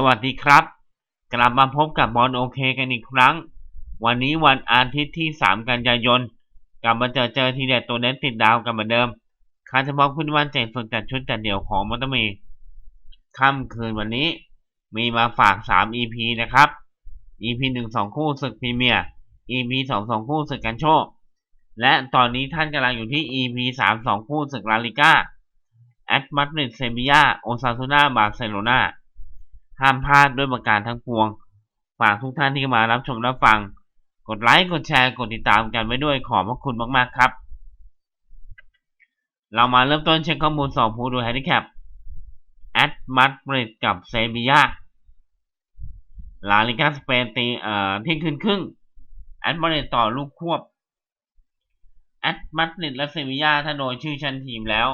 สวัสดีครับ กลับมาพบกับบอลโอเคกันอีกครั้ง วันนี้วันอาทิตย์ที่ 3 กันยายน กลับมาเจอเจอทีเด็ดตัวเน้นติดดาวกันเหมือนเดิมคาเฉพาะคุณวันเจ็ดสุดจัดชุดจัดเดี่ยวของมอเตอร์มีค่ำคืนวันนี้มีมาฝาก 3 EP นะครับ EP 1 2 คู่ศึกพรีเมียร์ EP 2 2 คู่ศึกกันโชค และตอนนี้ท่านกำลังอยู่ที่ EP 3 2 คู่ศึกลาลิก้าแอตมาดริดเซบียาโอซาซูนาบาร์เซโลนา ห้ามพลาดด้วยประการทั้งปวง ฝากทุกท่านที่มารับชมรับฟัง กดไลค์ กดแชร์ กดติดตามกันไว้ด้วยขอบพระคุณมากๆครับ เรามาเริ่มต้นเช็คข้อมูลสองผู้ดูแฮนดิแคปแอตมาดริดกับเซบียาลาลิกาสเปนตีเอ่อที่ขึ้นครึ่งแอตมาดริดต่อลูกควบแอตมาดริดและเซบียาถ้าโดยชื่อชั้นทีมแล้ว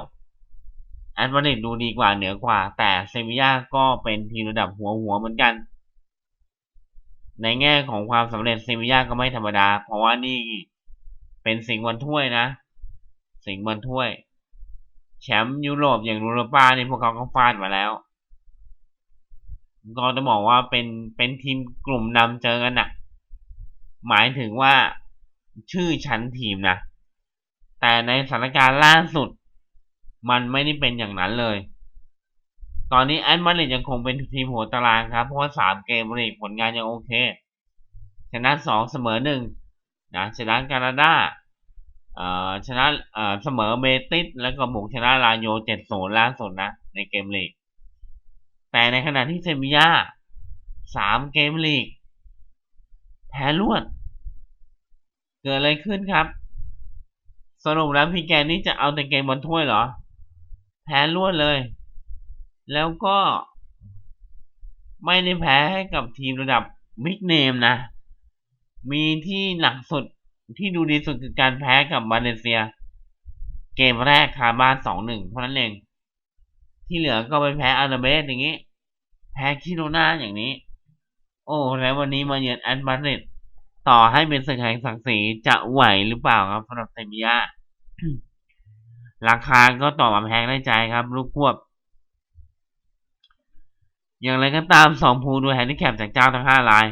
แอตมาดริดดูดีกว่าเหนือกว่า แต่ เซบียาก็เป็นทีมระดับหัวหัวเหมือนกัน ในแง่ของความสำเร็จเซบียาก็ไม่ธรรมดา เพราะว่านี่เป็นสิงห์วันถ้วยนะ สิงห์วันถ้วย แชมป์ยุโรปอย่างยูโรป้านี่พวกเขาก็ฟาดมาแล้วก็จะบอกว่าเป็นเป็นทีมกลุ่มนำเจอกันนะหมายถึงว่าชื่อชั้นทีมนะแต่ในสถานการณ์ล่าสุด มันไม่ได้เป็นอย่างนั้นเลย ตอนนี้แอตมาดริดยังคงเป็นทีมหัวตารางครับ เพราะว่าสามเกมลีกผลงานยังโอเค ชนะสองเสมอหนึ่งนะชนะแคนาดาชนะเอ่อเสมอเบติสแล้วก็บุกชนะลาโยเจ็ดศูนย์ล่าสุดนะ ในเกมลีก แต่ในขณะที่เซบียาสามเกมลีก แพ้รวด เกิดอะไรขึ้นครับ สรุปแล้วพี่แกนี่จะเอาแต่เกมบอลถ้วยเหรอ แพ้รวดเลย แล้วก็ไม่ได้แพ้ให้กับทีมระดับบิ๊กเนมนะ มีที่หนักสุดที่ดูดีสุดคือการแพ้กับมาเลเซีย เกมแรกคาบ้านสองหนึ่งเท่านั้นเอง ที่เหลือก็ไปแพ้อาราเบสอย่างนี้ แพ้คิโรนาอย่างนี้ โอ้แล้ววันนี้มาเยือนแอตมาดริดต่อให้เป็นศึกแห่งศักดิ์ศรีจะไหวหรือเปล่าครับสำหรับเซบียาราคาก็ต่อมาแพงได้ใจครับ ลูกควบ อย่างไรก็ตามสองภูดูแฮนดิแคปจากเจ้าทั้งห้าราย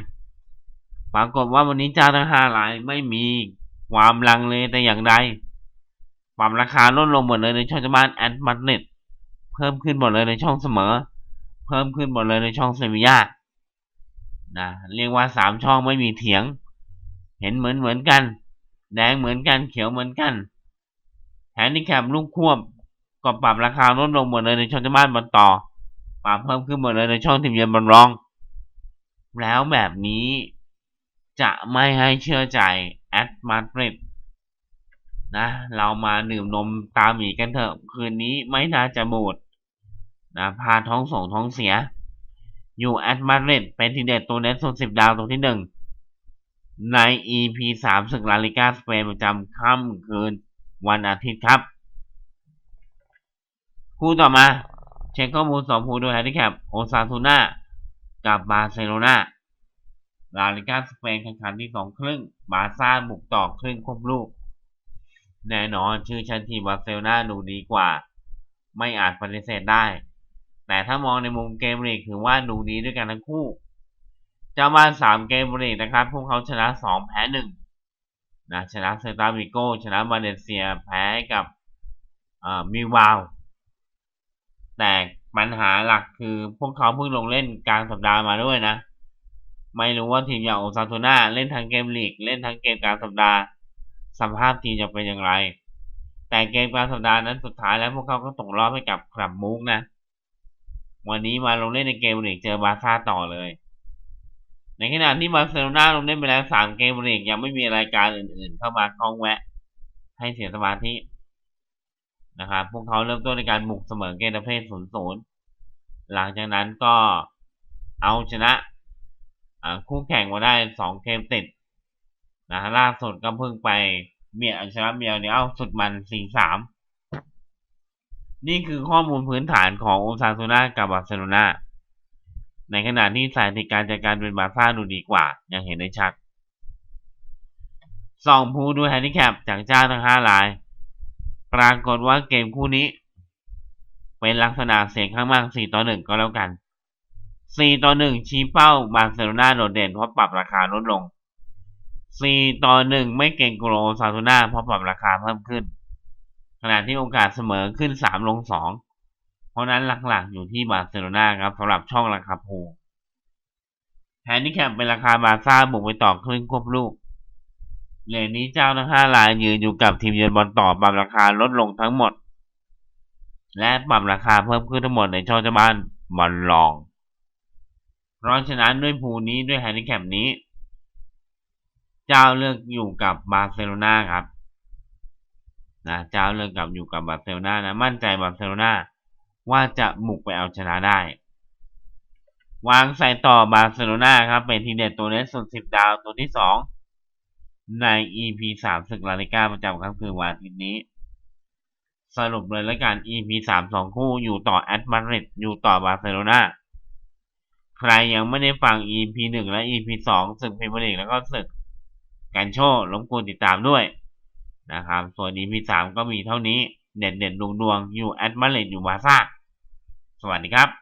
ปรากฏว่าวันนี้เจ้าทั้งห้ารายไม่มีความลังเลแต่อย่างใดปรับราคาลดลงหมดเลยในช่องจบ้านแอดมาดริดเพิ่มขึ้นหมดเลยในช่องเสมอ เพิ่มขึ้นหมดเลยในช่องเซบียานะเรียกว่าสามช่องไม่มีเถียง เห็นเหมือนเหมือนกัน แดงเหมือนกันเขียวเหมือนกันแฮนดิแคปลูกควบก็ปรับราคาลดลงหมดเลยในช่องจบ้านบนต่อ ปรับเพิ่มขึ้นหมดเลยในช่องทีมเยือนบนรอง แล้วแบบนี้จะไม่ให้เชื่อใจแอดมาดริดนะเรามาดื่มนมตามหมีกันเถอะ คืนนี้ไม่น่าจะบูดนะพาท้องส่งท้องเสีย อยู่แอดมาดริดเป็นทีเด็ดตัวเน็ตสุดสิบดาวตรงที่หนึ่งใน EP สามศึกลาลิกาสเปนประจำค่ำคืนวันอาทิตย์ครับ คู่ต่อมา เช็คข้อมูลสองคู่โดยแฮนดิแคปโอซาซูน่ากับบาร์เซโลนาลาลิกาสเปนแข่งขันที่สองครึ่ง บาซ่าบุกต่อครึ่งควบลูก แน่นอนชื่อชั้นทีบาร์เซโลนาดูดีกว่า ไม่อาจปฏิเสธได้ แต่ถ้ามองในมุมเกมลีกถือว่าดูดีด้วยกันทั้งคู่เจ้าบ้านสามเกมลีกนะครับ พวกเขาชนะสองแพ้หนึ่งนะชนะเซตาวิโกชนะบาเลเซียแพ้กับมิวาว แต่ปัญหาหลักคือพวกเขาเพิ่งลงเล่นกลางสัปดาห์มาด้วยนะ ไม่รู้ว่าทีมอย่างโอซาโตนาเล่นทั้งเกมลีก เล่นทั้งเกมกลางสัปดาห์สภาพทีมจะเป็นอย่างไร แต่เกมกลางสัปดาห์นั้นสุดท้ายแล้วพวกเขาก็ตกรอบให้กับคลับมุกนะ วันนี้มาลงเล่นในเกมลีกเจอบาซ่าต่อเลย ในขณะที่บาร์เซโลนาลงเล่นไปแล้วสามเกมลีกยังไม่มีรายการอื่นๆ เข้ามาคล้องแวะ ให้เสียสมาธิ นะครับพวกเขาเริ่มต้นในการบุกเสมอเกมประเภทศูนย์ศูนย์หลังจากนั้นก็เอาชนะคู่แข่งมาได้สองเกมติดนะล่าสุดก็เพิ่งไปเมียชนะเมียเนี่ยเอาสุดมันสี่สามนี่คือข้อมูลพื้นฐานของโอซาซูน่ากับบาร์เซโลนาในขณะที่สายติการจัดการเป็นบาซ่าดูดีกว่า ยังเห็นได้ชัดสองผู้ดูแฮนดิแคปจากเจ้าทั้งห้าราย ปรากฏว่าเกมคู่นี้ เป็นลักษณะเสียงข้างมาก4ต่อ1ก็แล้วกัน 4ต่อ1ชี้เป้าบาร์เซโลนาโดดเด่นเพราะปรับราคาลดลง 4ต่อ1ไม่เก่งกลัวโอซาทูน่าเพราะปรับราคาเพิ่มขึ้น ขณะที่โอกาสเสมอขึ้น 3 ลง 2 เพราะนั้นหลักๆอยู่ที่บาร์เซโลนาครับสำหรับช่องราคาภูแฮนดิแคปเป็นราคาบาร์ซ่าบุกไปต่อครึ่งควบลูก เหรียญนี้เจ้าทั้งห้ารายยืนอยู่กับทีมเยือนบอลต่อปรับราคาลดลงทั้งหมด และปรับราคาเพิ่มขึ้นทั้งหมดในช่องเจ้าบ้านบอลลอง เพราะฉะนั้นด้วยภูนี้ด้วยแฮนดิแคปนี้ เจ้าเลือกอยู่กับบาร์เซโลนาครับนะเจ้าเลือกกับอยู่กับบาร์เซโลนานะมั่นใจบาร์เซโลนาว่าจะบุกไปเอาชนะได้ วางใส่ต่อบาร์เซโลนาครับเป็นทีเด็ดตัวเล็กสุดสิบดาวตัวที่สอง ใน EP สามศึกลาลิก้าประจำค่ำคืนวันอาทิตย์นี้ สรุปเลยแล้วกัน EP สามสองคู่อยู่ต่อแอตมาริดอยู่ต่อบาร์เซโลนาใครยังไม่ได้ฟัง EP หนึ่งและ EP สองศึกพรีเมียร์ลีกแล้วก็ศึกกันโชว์รบกวนติดตามด้วยนะครับ ส่วน EP สามก็มีเท่านี้ เด่นเด่นดวงดวงอยู่แอตมาริดอยู่บาซ่าสวัสดีครับ